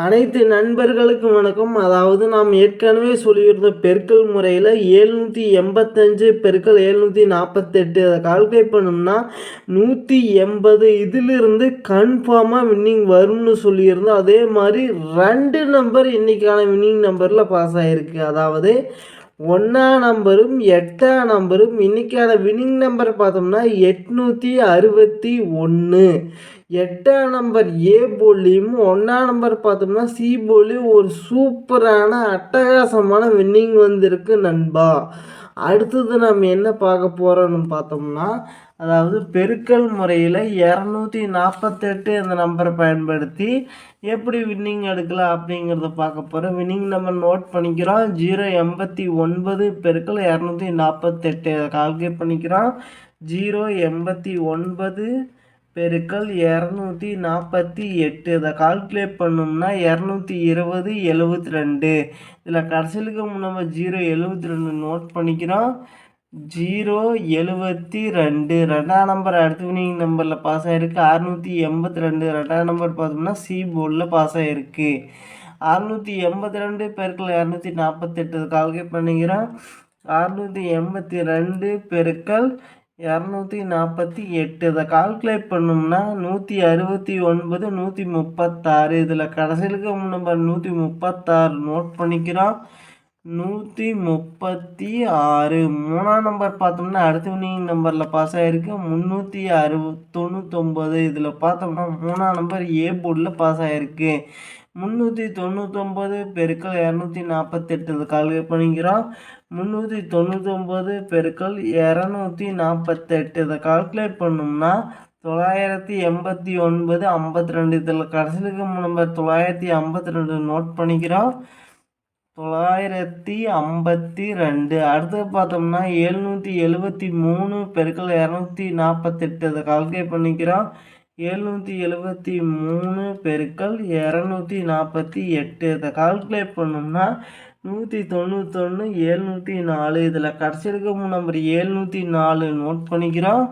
அனைத்து நண்பர்களுக்கும் வணக்கம். அதாவது நாம் ஏற்கனவே சொல்லியிருந்த பெருக்கல் முறையில் ஏழ்நூற்றி எண்பத்தஞ்சு பெருக்கல் ஏழ்நூற்றி நாற்பத்தெட்டு அதை கால்குலேட் பண்ணோம்னா நூற்றி எண்பது இதிலிருந்து கன்ஃபார்மாக வின்னிங் வரும்னு சொல்லியிருந்தோம் அதே மாதிரி ரெண்டு நம்பர் இன்றைக்கான வின்னிங் நம்பரில் பாஸ் ஆகிருக்கு அதாவது ஒன்றாம் நம்பரும் எட்டாம் நம்பரும் இன்றைக்கான வின்னிங் நம்பர் பார்த்தோம்னா எட்நூற்றி அறுபத்தி ஒன்று எட்டாம் நம்பர் ஏ போலியும் ஒன்றாம் நம்பர் பார்த்தோம்னா சி போலியும் ஒரு சூப்பரான அட்டகாசமான வின்னிங் வந்திருக்கு நண்பா. அடுத்தது நம்ம என்ன பார்க்க போகிறோம்னு பார்த்தோம்னா அதாவது பெருக்கல் முறையில் இரநூத்தி நாற்பத்தெட்டு அந்த நம்பரை பயன்படுத்தி எப்படி வின்னிங் எடுக்கலாம் அப்படிங்கிறத பார்க்க போகிறோம் வின்னிங் நம்ம நோட் பண்ணிக்கிறோம். ஜீரோ எண்பத்தி ஒன்பது பெருக்கல் இரநூத்தி நாற்பத்தெட்டு கால்குலேட் பண்ணிக்கிறோம். ஜீரோ எண்பத்தி ஒன்பது பெருக்கல் இரநூத்தி நாற்பத்தி எட்டு. இதை கால்குலேட் பண்ணோம்னா இரநூத்தி இருபது எழுபத்தி ரெண்டு இதில் கடைசிலுக்கு நம்ம ஜீரோ எழுபத்தி ரெண்டு நோட் பண்ணிக்கிறோம். ஜீரோ எழுபத்தி ரெண்டு ரெண்டாம் நம்பர் அடுத்தவினிங் நம்பரில் பாஸ் ஆகிருக்கு அறுநூற்றி எண்பத்தி ரெண்டு ரெண்டாம் நம்பர் பார்த்தோம்னா சி போர்டில் பாஸ் ஆகிருக்கு அறுநூற்றி எண்பத்தி ரெண்டு பெருக்கள் இரநூத்தி நாற்பத்தெட்டு. கால்குலேட் பண்ணிக்கிறோம். அறுநூற்றி எண்பத்தி ரெண்டு பெருக்கள் இரநூத்தி நாற்பத்தி எட்டு. இதை கால்குலேட் பண்ணோம்னா நூற்றி அறுபத்தி ஒன்பது நூற்றி முப்பத்தாறு. இதில் கடைசியிலுக்கு நம்பர் நூற்றி முப்பத்தாறு நோட் பண்ணிக்கிறோம். நூற்றி முப்பத்தி ஆறு. மூணாம் நம்பர் பார்த்தோம்னா அடுத்த வினிங் நம்பரில் பாஸ் ஆகிருக்கு முந்நூற்றி அறுபது தொண்ணூத்தொம்பது இதில் பார்த்தோம்னா மூணாம் நம்பர் ஏ போர்டில் பாஸ் ஆகிருக்கு முந்நூற்றி தொண்ணூத்தொம்பது பெருக்கள் இரநூத்தி நாற்பத்தெட்டு. கால்குலேட் பண்ணிக்கிறோம். முந்நூற்றி தொண்ணூத்தொம்பது பெருக்கள் இரநூத்தி நாற்பத்தெட்டு. இதை கால்குலேட் பண்ணோம்னா தொள்ளாயிரத்தி எண்பத்தி ஒன்பது ஐம்பத்தி ரெண்டு இதில் கடைசிக்கு நம்ம தொள்ளாயிரத்தி ஐம்பத்தி ரெண்டு நோட் பண்ணிக்கிறோம். தொள்ளாயிரத்தி ஐம்பத்தி ரெண்டு. அடுத்து பார்த்தோம்னா எழுநூற்றி எழுபத்தி மூணு பெருக்கள் இரநூத்தி நாற்பத்தெட்டு. அதை கால்குலேட் பண்ணிக்கிறோம். எழுநூற்றி எழுபத்தி மூணு பெருக்கள் இரநூத்தி நாற்பத்தி எட்டு. இதை கால்குலேட் பண்ணோம்னா நூற்றி தொண்ணூத்தொன்று ஏழ்நூற்றி நாலு. இதில் கடைசி இருக்க நம்பர் ஏழ்நூற்றி நாலு நோட் பண்ணிக்கிறோம்.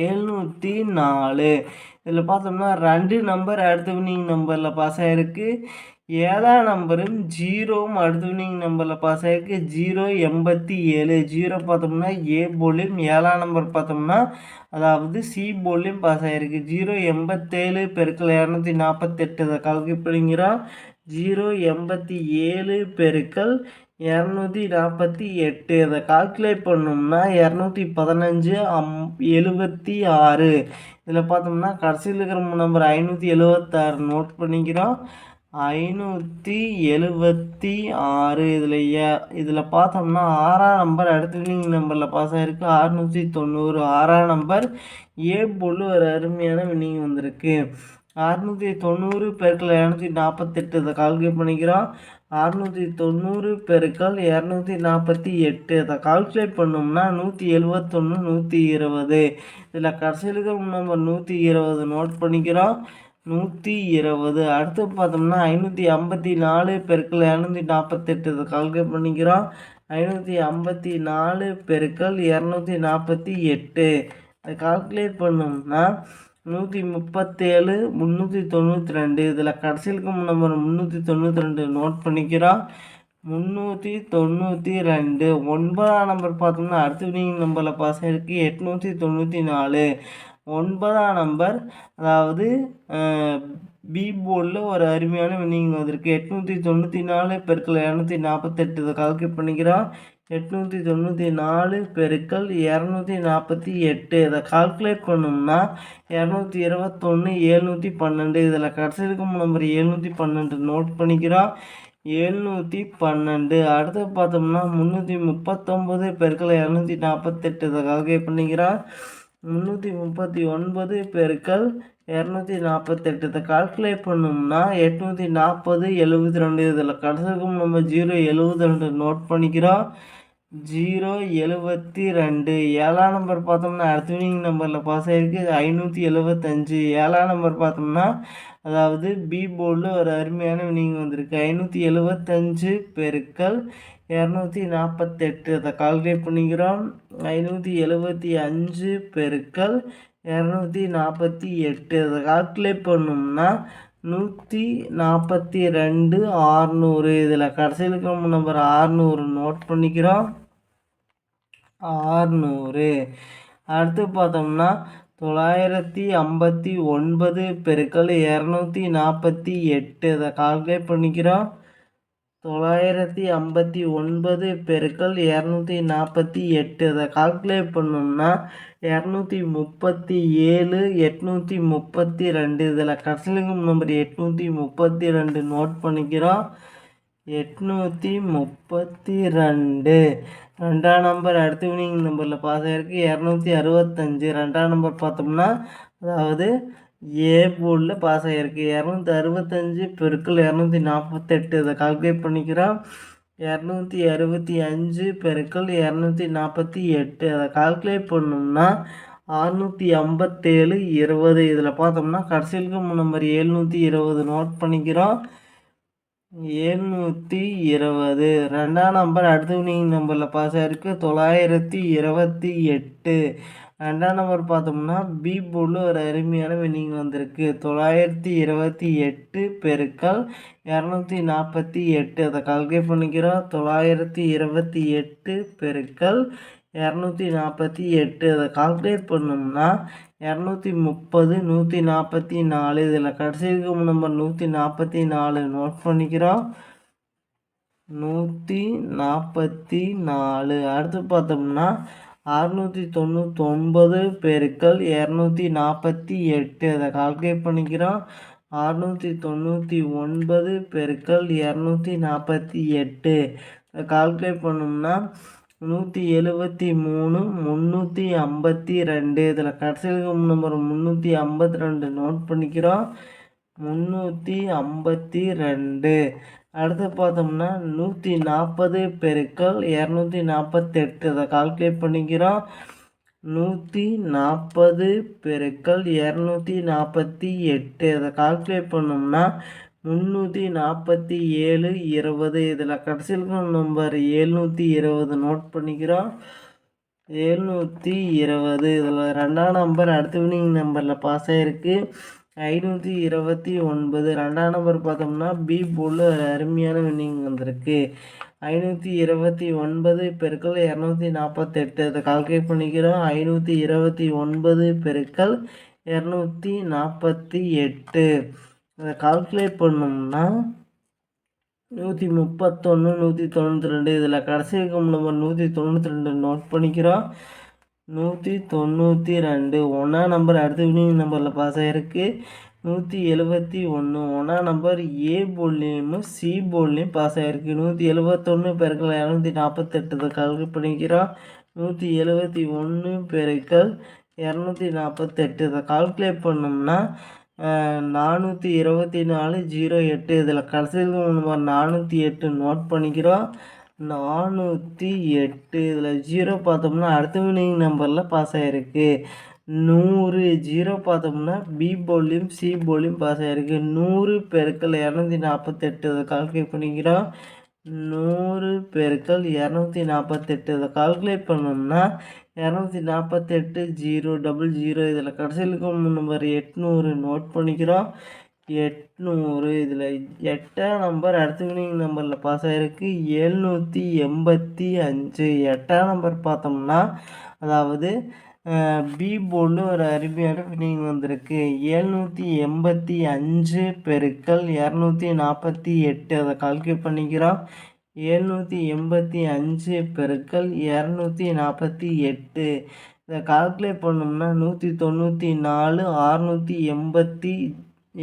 ஏழ்நூற்றி நாலு. இதில் பார்த்தோம்னா ரெண்டு நம்பர் அடுத்த வினிங் நம்பரில் பாஸ் ஆகிருக்கு ஏழாம் நம்பரும் ஜீரோவும் அடுத்த வினிங் நம்பரில் பாஸ் ஆகிருக்கு ஜீரோ எண்பத்தி ஏழு. ஜீரோ பார்த்தோம்னா ஏ போலியும் ஏழாம் நம்பர் பார்த்தோம்னா அதாவது சி போலியும் பாஸ் ஆகிருக்கு ஜீரோ எண்பத்தேழு பெருக்கள் இரநூத்தி நாற்பத்தெட்டு இதை கால்குலேட் ஜீரோ எண்பத்தி ஏழு பெருக்கள் இரநூத்தி நாற்பத்தி எட்டு. அதை கால்குலேட் பண்ணோம்னா இரநூத்தி பதினஞ்சு அம் எழுபத்தி ஆறு. இதில் பார்த்தோம்னா கடைசியில் இருக்கிற நம்பர் ஐநூற்றி எழுபத்தாறு நோட் பண்ணிக்கிறோம். ஐநூற்றி எழுபத்தி ஆறு. இதில் ஏ இதில் பார்த்தோம்னா ஆறாம் நம்பர் அடுத்த நம்பரில் பாஸ் ஆகிருக்கு அறுநூற்றி தொண்ணூறு. ஆறாம் நம்பர் ஏ பொருள் ஒரு அருமையான வினிங் வந்திருக்கு. அறுநூற்றி தொண்ணூறு பெருக்கள் இரநூத்தி நாற்பத்தெட்டு இதை கால்குலேட் பண்ணிக்கிறோம். அறுநூற்றி தொண்ணூறு பெருக்கள் இரநூத்தி நாற்பத்தி எட்டு இதை கால்குலேட் பண்ணோம்னா நூற்றி எழுபத்தொன்று நூற்றி இருபது. இதில் கடைசியிலுக்கு நம்பர் நூற்றி இருபது நோட் பண்ணிக்கிறோம். நூற்றி இருபது. அடுத்து பார்த்தோம்னா ஐநூற்றி ஐம்பத்தி நாலு பெருக்கள் இரநூத்தி நாற்பத்தெட்டு இதை கால்குலேட் பண்ணிக்கிறோம். ஐநூற்றி ஐம்பத்தி நாலு பெருக்கள் இரநூத்தி நாற்பத்தி எட்டு அதை கால்குலேட் பண்ணோம்னா நூற்றி முப்பத்தேழு முந்நூற்றி தொண்ணூற்றி ரெண்டு. இதில் கடைசியிலுக்கு நம்பர் முந்நூற்றி தொண்ணூற்றி ரெண்டு நோட் பண்ணிக்கிறோம். முந்நூற்றி தொண்ணூற்றி ரெண்டு. ஒன்பதாம் நம்பர் பார்த்தோம்னா அடுத்த வினிங் நம்பரில் பாஸ் ஆகிருக்கு எட்நூற்றி தொண்ணூற்றி நாலு. ஒன்பதாம் நம்பர் அதாவது பி போர்டில் ஒரு அருமையான வினிங் வந்திருக்கு. எட்நூற்றி தொண்ணூற்றி நாலு பெருக்கில் இரநூத்தி நாற்பத்தெட்டு இதை கால்குலேட் பண்ணிக்கிறோம். எட்நூற்றி தொண்ணூற்றி நாலு பெருக்கள் இரநூத்தி நாற்பத்தி எட்டு. இதை கால்குலேட் பண்ணோம்னா இரநூத்தி இருபத்தொன்று ஏழ்நூற்றி பன்னெண்டு. இதில் கடைசி இருக்கும் நம்பர் ஏழ்நூற்றி பன்னெண்டு நோட் பண்ணிக்கிறோம். எழுநூற்றி பன்னெண்டு. அடுத்து பார்த்தோம்னா முந்நூற்றி முப்பத்தொம்பது பெருக்கள் இரநூத்தி நாற்பத்தெட்டு இதை கால்குலேட் பண்ணிக்கிறோம். முந்நூற்றி முப்பத்தி ஒன்பது பெருக்கள் இரநூத்தி நாற்பத்தெட்டு இதை கால்குலேட் பண்ணோம்னா எட்நூற்றி நாற்பது எழுபத்தி ரெண்டு. இதில் கடைசிக்கும் நம்ம ஜீரோ எழுபத்தி ரெண்டு நோட் பண்ணிக்கிறோம். ஜீரோ எழுபத்தி ரெண்டு. ஏழாம் நம்பர் பார்த்தோம்னா அடுத்த வினிங் நம்பரில் பாஸ் ஆகிருக்கு ஐநூற்றி எழுபத்தஞ்சு ஏழாம் நம்பர் பார்த்தோம்னா அதாவது பி போர்டில் ஒரு அருமையான வினிங் வந்திருக்கு. ஐநூற்றி எழுபத்தஞ்சு பெருக்கள் இரநூத்தி நாற்பத்தெட்டு அதை கால்குலேட் பண்ணிக்கிறோம். ஐநூற்றி எழுபத்தி அஞ்சு பெருக்கள் இரநூத்தி நாற்பத்தி எட்டு. அதை கால்குலேட் பண்ணோம்னா நூற்றி நாற்பத்தி ரெண்டு ஆறுநூறு. இதில் கடைசியில் இருக்கிற நம்பர் ஆறுநூறு நோட் பண்ணிக்கிறோம். ஆறுநூறு. அடுத்து பார்த்தோம்னா தொள்ளாயிரத்தி ஐம்பத்தி ஒன்பது பெருக்கள் இரநூத்தி நாற்பத்தி எட்டு. அதை கால்குலேட் பண்ணிக்கிறோம். தொள்ளாயிரத்தி ஐம்பத்தி ஒன்பது பெருக்கள் இரநூத்தி நாற்பத்தி எட்டு. அதை கால்குலேட் பண்ணோம்னா இரநூத்தி முப்பத்தி ஏழு எட்நூற்றி முப்பத்தி ரெண்டு. இதில் கடைசிலிங்கம் நம்பர் எட்நூற்றி முப்பத்தி ரெண்டு நோட் பண்ணிக்கிறோம். எட்நூற்றி முப்பத்தி ரெண்டு. ரெண்டாம் நம்பர் அடுத்த வினிங் நம்பரில் பாஸ் ஆகிருக்கு இரநூத்தி அறுபத்தஞ்சு. ரெண்டாம் நம்பர் பார்த்தோம்னா அதாவது ஏ போர்டில் பாஸ் ஆகிருக்கு இரநூத்தி அறுபத்தஞ்சு பெருக்கள் இரநூத்தி நாற்பத்தெட்டு. இதை கால்குலேட் பண்ணிக்கிறோம். இரநூத்தி அறுபத்தி அஞ்சு பெருக்கள் இரநூத்தி நாற்பத்தி எட்டு. அதை கால்குலேட் பண்ணோம்னா அறுநூற்றி ஐம்பத்தேழு இருபது. இதில் பார்த்தோம்னா கடைசியிலுக்கு நம்பர் எழுநூற்றி இருபது. நோட் பண்ணிக்கிறோம். எழுநூற்றி இருபது ரெண்டாம் நம்பர் அடுத்த வினிங் நம்பரில் பாஸ் ஆகிருக்கு தொள்ளாயிரத்தி இருபத்தி எட்டு. ரெண்டாம் நம்பர் பார்த்தோம்னா பி போர்டில் ஒரு அருமையான வின்னிங் வந்திருக்கு. தொள்ளாயிரத்தி இருபத்தி எட்டு பெருக்கள் இரநூத்தி நாற்பத்தி எட்டு. அதை கால்குலேட் பண்ணிக்கிறோம். தொள்ளாயிரத்தி இருபத்தி எட்டு பெருக்கள் இரநூத்தி நாற்பத்தி எட்டு. அதை கால்குலேட் பண்ணோம்னா இரநூத்தி முப்பது நூற்றி நாற்பத்தி நாலு. இதில் கடைசி இருக்கும் நம்பர் நூற்றி நாற்பத்தி நாலு நோட் பண்ணிக்கிறோம். நூற்றி நாற்பத்தி நாலு. அடுத்து பார்த்தோம்னா அறுநூற்றி தொண்ணூத்தொன்பது பெருக்கள் இரநூத்தி நாற்பத்தி எட்டு. அதை கால்குலேட் பண்ணிக்கிறோம். அறுநூற்றி தொண்ணூற்றி ஒன்பது பெருக்கள் இரநூத்தி நாற்பத்தி எட்டு. கால்குலேட் பண்ணோம்னா நூற்றி எழுபத்தி மூணு முந்நூற்றி ஐம்பத்தி ரெண்டு. இதில் கடைசியில் நம்பர் முந்நூற்றி ஐம்பத்தி ரெண்டு நோட் பண்ணிக்கிறோம். முந்நூற்றி ஐம்பத்தி ரெண்டு. அடுத்து பார்த்தோம்னா நூற்றி நாற்பது பெருக்கள் இரநூத்தி நாற்பத்தெட்டு. இதை கால்குலேட் பண்ணிக்கிறோம். நூற்றி நாற்பது பெருக்கள் இரநூத்தி நாற்பத்தி எட்டு. அதை கால்குலேட் பண்ணோம்னா முந்நூற்றி நாற்பத்தி ஏழு இருபது. இதில் கடைசியில் நம்பர் எழுநூற்றி இருபது நோட் பண்ணிக்கிறோம். எழுநூற்றி இருபது. இதில் ரெண்டாம் நம்பர் அடுத்த வினிங் நம்பரில் பாஸ் ஆகிருக்கு ஐநூற்றி இருபத்தி ஒன்பது. ரெண்டாம் நம்பர் பார்த்தோம்னா பி போல் அருமையான வினிங் வந்திருக்கு. ஐநூற்றி இருபத்தி ஒன்பது பெருக்கள் இரநூத்தி நாற்பத்தெட்டு அதை கால்குலேட் பண்ணிக்கிறோம். ஐநூற்றி இருபத்தி ஒன்பது பெருக்கள் இரநூத்தி நாற்பத்தி எட்டு. அதை கால்குலேட் பண்ணோம்னா நூற்றி முப்பத்தொன்று நூற்றி தொண்ணூற்றி ரெண்டு இதில் கடைசி இருக்கும் நம்பர் நூற்றி தொண்ணூற்றி ரெண்டு நோட் பண்ணிக்கிறோம். நூற்றி தொண்ணூற்றி ரெண்டு ஒன்றா நம்பர் அடுத்த வினிங் நம்பரில் பாஸ் ஆகிருக்கு நூற்றி எழுபத்தி ஒன்று ஒன்றா நம்பர் ஏ போல்லையும் சி போல்லையும் பாஸ் ஆகிருக்கு நூற்றி எழுபத்தொன்று பெருக்கள் இரநூத்தி நாற்பத்தெட்டு கால்குலேட் பண்ணிக்கிறோம். நூற்றி எழுபத்தி ஒன்று பெருக்கள் இரநூத்தி நாற்பத்தெட்டு இதை கால்குலேட் பண்ணோம்னா நானூற்றி இருபத்தி நாலு ஜீரோ எட்டு. இதில் கடைசியில் நம்பர் நானூற்றி எட்டு நோட் பண்ணிக்கிறோம். நானூற்றி எட்டு. இதில் ஜீரோ பார்த்தோம்னா அடுத்த வினிங் நம்பரில் பாஸ் ஆகிருக்கு நூறு ஜீரோ பார்த்தோம்னா பி போலியும் சி போலியும் பாஸ் ஆகிருக்கு நூறு பெருக்கள் இரநூத்தி நாற்பத்தெட்டு. இதை கால்குலேட் பண்ணிக்கிறோம். நூறு பெருக்கள் இரநூத்தி நாற்பத்தெட்டு இதை கால்குலேட் பண்ணோம்னா இரநூத்தி நாற்பத்தெட்டு ஜீரோ டபுள் ஜீரோ இதில் கடைசியில் இருக்கும் நம்பர் எட்நூறு நோட் பண்ணிக்கிறோம். எட்நூறு. இதில் எட்டாம் நம்பர் அடுத்த வினிங் நம்பரில் பாஸ் ஆகிருக்கு எழுநூற்றி எண்பத்தி அஞ்சு. எட்டாம் நம்பர் பார்த்தோம்னா அதாவது பி போர்டில் ஒரு அருமையான வினிங் வந்திருக்கு. ஏழ்நூற்றி எண்பத்தி அஞ்சு பெருக்கள் இரநூத்தி நாற்பத்தி எட்டு. அதை கால்குலேட் பண்ணிக்கிறோம். ஏழ்நூற்றி எண்பத்தி அஞ்சு பெருக்கள் இரநூத்தி நாற்பத்தி எட்டு. இதை கால்குலேட் பண்ணோம்னா நூற்றி தொண்ணூற்றி நாலு அறுநூற்றி எண்பத்தி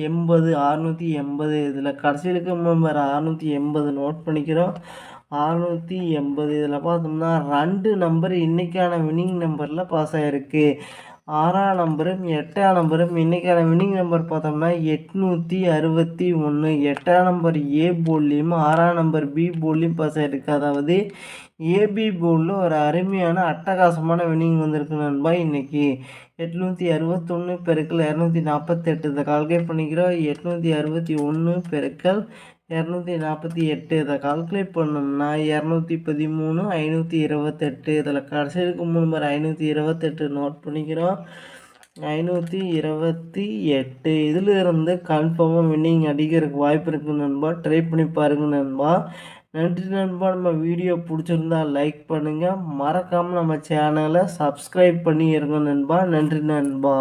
எண்பது அறுநூற்றி எண்பது. இதில் கடைசியில் இருக்க மெம்பர் அறுநூற்றி எண்பது நோட் பண்ணிக்கிறோம். அறநூற்றி எண்பது. இதில் பார்த்தோம்னா ரெண்டு நம்பர் இன்றைக்கான வினிங் நம்பரில் பாஸ் ஆகிருக்கு ஆறாம் நம்பரும் எட்டாம் நம்பரும் இன்றைக்கான வின்னிங் நம்பர் பார்த்தோம்னா எட்நூற்றி அறுபத்தி ஒன்று எட்டாம் நம்பர் ஏ போல்லையும் ஆறாம் நம்பர் பி போல்லையும் பாஸ் ஆகிருக்கு அதாவது ஏபி போலில் ஒரு அருமையான அட்டகாசமான வின்னிங் வந்திருக்கு நண்பா இன்றைக்கி எட்நூற்றி அறுபத்தொன்று பெருக்கள் இரநூத்தி நாற்பத்தெட்டு இதை கால்குலேட் பண்ணிக்கிறோம். எட்நூற்றி அறுபத்தி ஒன்று பெருக்கள் இரநூத்தி நாற்பத்தி எட்டு. இதை கால்குலேட் பண்ணோம்னா இரநூத்தி பதிமூணு ஐநூற்றி இருபத்தெட்டு. இதில் கடைசி இருக்கும் பேர் ஐநூற்றி இருபத்தெட்டு நோட் பண்ணிக்கிறோம். ஐநூற்றி இருபத்தி எட்டு. இதிலிருந்து கன்ஃபார்மாக வின்னிங் அடிக்கிறதுக்கு வாய்ப்பு இருக்குது நண்பா. ட்ரை பண்ணி பாருங்கள் நண்பா. நன்றி நண்பா. நம்ம வீடியோ பிடிச்சிருந்தா லைக் பண்ணுங்கள் மறக்காமல் நம்ம சேனலை சப்ஸ்கிரைப் பண்ணிடுங்க நண்பா. நன்றி நண்பா.